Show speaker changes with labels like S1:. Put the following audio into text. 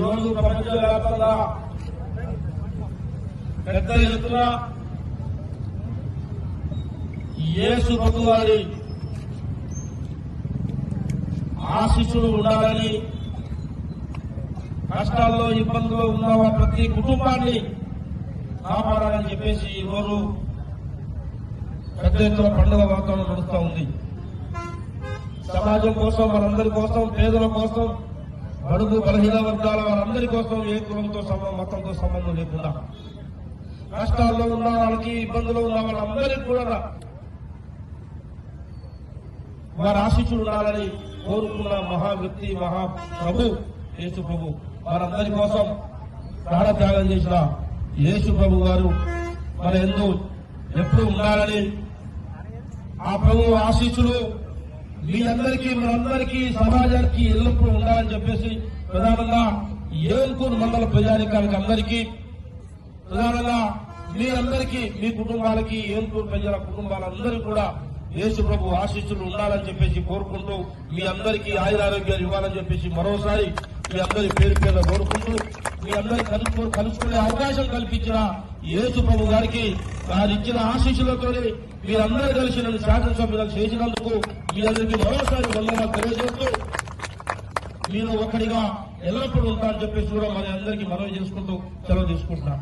S1: ఈరోజు ప్రపంచవ్యాప్తంగా పెద్ద ఎత్తున యేసు ప్రభు వారి ఆశీస్సులు ఉండాలని కష్టాల్లో ఇబ్బందుల్లో ఉన్న ప్రతి కుటుంబాన్ని కాపాడాలని చెప్పేసి ఈరోజు పెద్ద ఎత్తున పండుగ వాతావరణం నడుస్తూ ఉంది. సమాజం కోసం వారందరి కోసం పేదల కోసం బడుగు బలహీన వర్గాల వారందరి కోసం ఏ కులంతో సంబంధం మతంతో సంబంధం లేకుండా. కష్టాల్లో ఉన్న వాళ్ళకి ఇబ్బందులు ఉన్న వాళ్ళందరికీ కూడా వారి ఆశీస్సులు ఉండాలని కోరుకున్న మహా వ్యక్తి మహా ప్రభు యేసు ప్రభు. వారందరి కోసం ప్రాణత్యాగం చేసిన యేసు ప్రభు గారు మన ఎందు ఎప్పుడు ఉండాలని ఆ ప్రభు ఆశీస్సులు మీ అందరికీ మనందరికీ సమాజానికి ఎల్లప్పుడూ చెప్పేసి ప్రధానంగా ఏల్కూరు మండల ప్రజానికానికి అందరికీ ప్రధానంగా మీరందరికీ మీ కుటుంబాలకి ఏల్కూరు ప్రజల కుటుంబాలందరికీ కూడా యేసు ప్రభు ఆశీస్సులు ఉండాలని చెప్పేసి కోరుకుంటూ మీ అందరికీ ఆయురారోగ్యాలు ఇవ్వాలని చెప్పేసి మరోసారి మీ అందరి పేరు పేరు కోరుకుంటూ మీ అందరి కలుసుకునే అవకాశం కల్పించిన యేసు ప్రభు గారికి వారు ఇచ్చిన ఆశీస్సులతో మీరందరూ కలిసి నన్ను శాసనసభ్యులు చేసినందుకు మీ అందరికీ మరోసారి వందనాలు తెలియజేస్తూ మీరు ఒకటిగా ఎల్లప్పుడూ ఉంటారని చెప్పేసి కూడా మరి అందరికీ మనవి చేసుకుంటూ సెలవు తీసుకుంటున్నాను.